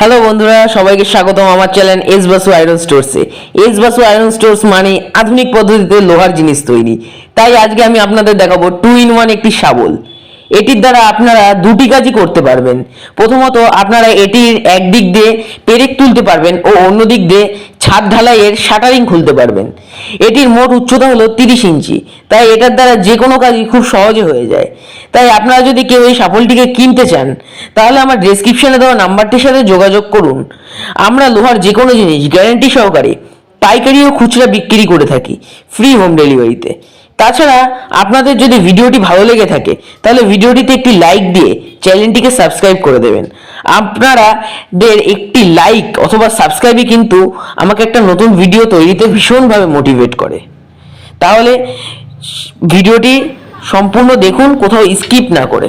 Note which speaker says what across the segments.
Speaker 1: Hello বন্ধুরা, সবাইকে স্বাগতম আমার চ্যানেল এস বাসু আয়রন স্টোরসে এস বাসু আয়রন স্টোরস মানে আধুনিক পদ্ধতিতে লোহার জিনিস তৈরি। তাই আজকে আমি আপনাদের দেখাবো টু ইন ওয়ান একটি শাবল। এটির দ্বারা আপনারা দুটি কাজই করতে পারবেন। প্রথমত, আপনারা এটির একদিক দিয়ে পেরেক তুলতে পারবেন ও অন্য দিক দিয়ে ছাদ ঢালাইয়ের শাটারিং খুলতে পারবেন। এটির মোট উচ্চতা হলো তিরিশ ইঞ্চি। তাই এটার দ্বারা যে কোনো কাজই খুব সহজে হয়ে যায়। তাই আপনারা যদি কেউ এই সাফলটিকে কিনতে চান, তাহলে আমার ডেসক্রিপশনে দেওয়া নাম্বারটির সাথে যোগাযোগ করুন। আমরা লোহার যে কোনো জিনিস গ্যারেন্টি সহকারে পাইকারি ও খুচরা বিক্রি করে থাকি ফ্রি হোম ডেলিভারিতে তাছাড়া আপনাদের যদি ভিডিওটি ভালো লেগে থাকে, তাহলে ভিডিওটিতে একটি লাইক দিয়ে চ্যানেলটিকে সাবস্ক্রাইব করে দেবেন। আপনারাদের একটি লাইক অথবা সাবস্ক্রাইবই কিন্তু আমাকে একটা নতুন ভিডিও তৈরিতে ভীষণভাবে মোটিভেট করে। তাহলে ভিডিওটি সম্পূর্ণ দেখুন, কোথাও স্কিপ না করে।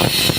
Speaker 2: Thank you.